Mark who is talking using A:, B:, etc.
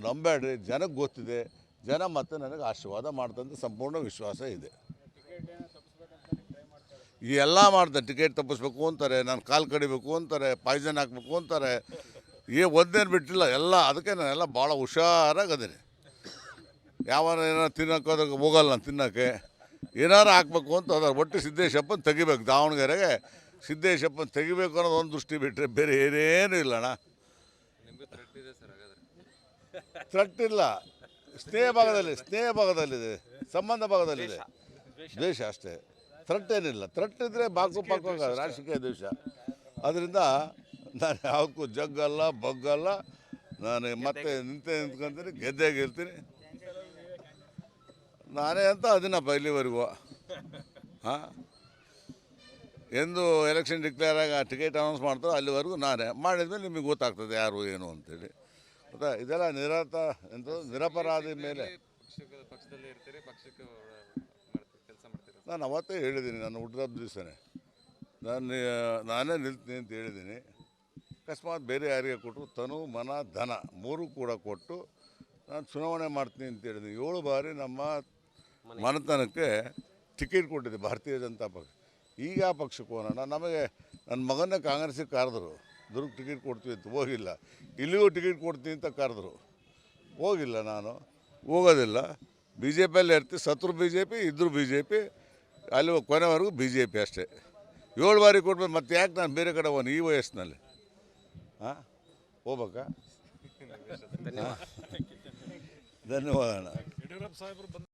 A: ನಂಬೇಡ್ರಿ ಜನಕ್ಕೆ ಗೊತ್ತಿದೆ, ಜನ ಮತ್ತೆ ನನಗೆ ಆಶೀರ್ವಾದ ಮಾಡ್ತಂತ ಸಂಪೂರ್ಣ ವಿಶ್ವಾಸ ಇದೆ. ಎಲ್ಲ ಮಾಡ್ತಾರೆ ಟಿಕೆಟ್ ತಪ್ಪಿಸ್ಬೇಕು ಅಂತಾರೆ, ನಾನು ಕಾಲು ಕಡಿಬೇಕು ಅಂತಾರೆ, ಪಾಯ್ಸನ್ ಹಾಕ್ಬೇಕು ಅಂತಾರೆ ಏ ಒಂದೇನು ಬಿಟ್ಟಿಲ್ಲ, ಎಲ್ಲ, ಅದಕ್ಕೆ ನಾನೆಲ್ಲ ಭಾಳ ಹುಷಾರಾಗಿ ಅದೀನಿ ಯಾವ ಏನಾರು ತಿನ್ನೋಕೆ ಅದಕ್ಕೆ ಹೋಗಲ್ಲ ನಾನು ತಿನ್ನೋಕ್ಕೆ. ಏನಾರು ಹಾಕ್ಬೇಕು ಅಂತ ಅದಾರ ಒಟ್ಟು ಸಿದ್ದೇಶಪ್ಪನ ತೆಗಿಬೇಕು, ದಾವಣಗೆರೆಗೆ ಸಿದ್ದೇಶಪ್ಪನ ತೆಗಿಬೇಕು ಅನ್ನೋದು ಒಂದು ದೃಷ್ಟಿ ಬಿಟ್ಟರೆ ಬೇರೆ ಏನೇನು ಇಲ್ಲ ಅಣ್ಣ
B: ನಿಮಗೂ ಥ್ರೆಟ್
A: ಇಲ್ಲ. ಸ್ನೇಹ ಭಾಗದಲ್ಲಿ ಸ್ನೇಹ ಭಾಗದಲ್ಲಿದೆ. ಸಂಬಂಧ ಭಾಗದಲ್ಲಿದೆ. ದ್ವೇಷ. ಅಷ್ಟೇ. ಥ್ರೆಟ್ ಏನಿಲ್ಲ. ಥ್ರೆಟ್ ಇದ್ದರೆ ಬಾಕು ಪಾಕು ರಾಜಕೀಯ ದ್ವೇಷ. ಅದರಿಂದ ನಾನು ಯಾವಕ್ಕೂ ಜಗ್ಗಲ್ಲ ಬಗ್ಗಲ್ಲ ನಾನು ಮತ್ತೆ ನಿಂತೆ ನಿಂತ್ಕೊಂತೀನಿ ಗೆದ್ದೇ ಗೆಲ್ತೀನಿ. ನಾನೇ ಅಂತ ಅದನ್ನಪ್ಪ ಇಲ್ಲಿವರೆಗೂ ಹಾಂ? ಎಂದು ಎಲೆಕ್ಷನ್ ಡಿಕ್ಲೇರ್ ಆಗಿ ಟಿಕೆಟ್ ಅನೌನ್ಸ್ ಮಾಡ್ತಾರೋ ಅಲ್ಲಿವರೆಗೂ ನಾನೇ. ಮಾಡಿದ್ಮೇಲೆ ನಿಮಗೆ ಗೊತ್ತಾಗ್ತದೆ ಯಾರು ಏನು ಅಂತೇಳಿ. ಗೊತ್ತಾ ಇದೆಲ್ಲ ನಿರತ ಎಂತ ನಿರಪರಾಧಿ ಮೇಲೆ.
B: ಪಕ್ಷಕ್ಕೆ ಪಕ್ಷದಲ್ಲಿ ಇರ್ತೀರಿ ಪಕ್ಷಕ್ಕೆ ಕೆಲಸ ಮಾಡ್ತೀರಿ?
A: ನಾನು ಅವತ್ತೇ ಹೇಳಿದ್ದೀನಿ ನಾನು ಹುಟ್ಟಿದ ದಿವಸನೇ. ನಾನು ನಾನೇ ನಿಲ್ತೀನಿ ಅಂತ ಹೇಳಿದ್ದೀನಿ. ಅಕಸ್ಮಾತ್ ಬೇರೆ ಯಾರಿಗೆ ಕೊಟ್ಟರು ತನು ಮನ ಧನ ಮೂರು ಕೂಡ ಕೊಟ್ಟು ನಾನು ಚುನಾವಣೆ ಮಾಡ್ತೀನಿ ಅಂತ ಹೇಳಿದ್ದೀನಿ. ಏಳು ಬಾರಿ ನಮ್ಮ ಮನೆತನಕ್ಕೆ ಟಿಕೆಟ್ ಕೊಟ್ಟಿದೆ ಭಾರತೀಯ ಜನತಾ ಪಕ್ಷ. ಈಗ ಆ ಪಕ್ಷಕ್ಕೆ ಹೋಗೋಣ. ನಮಗೆ ನನ್ನ ಮಗನ್ನೇ ಕಾಂಗ್ರೆಸ್ಸಿಗೆ ಕರೆದ್ರು. ದುರ್ಗ ಟಿಕೆಟ್ ಕೊಡ್ತೀವಿ ಅಂತ ಹೋಗಿಲ್ಲ. ಇಲ್ಲಿಗೂ ಟಿಕೆಟ್ ಕೊಡ್ತೀನಿ ಅಂತ ಕರೆದ್ರು. ಹೋಗಿಲ್ಲ ನಾನು. ಹೋಗೋದಿಲ್ಲ. ಬಿ ಜೆ ಪಿಯಲ್ಲಿ ಇರ್ತೀವಿ ಸತ್ರು ಬಿ ಜೆ ಪಿ ಇದ್ದರು ಬಿ ಜೆ ಪಿ ಅಲ್ಲಿ ಕೊನೆವರೆಗೂ ಬಿ ಜೆ ಪಿ ಅಷ್ಟೇ. ಏಳು ಬಾರಿ ಕೊಟ್ಮೇಲೆ ಮತ್ತೆ ಯಾಕೆ ನಾನು ಬೇರೆ ಕಡೆ ಹೋಗಿ ಈ ವಯಸ್ಸಿನಲ್ಲಿ? ಹಾಂ ಹೋಗ್ಬೇಕಾ? ಧನ್ಯವಾದ. ಅಣ್ಣ.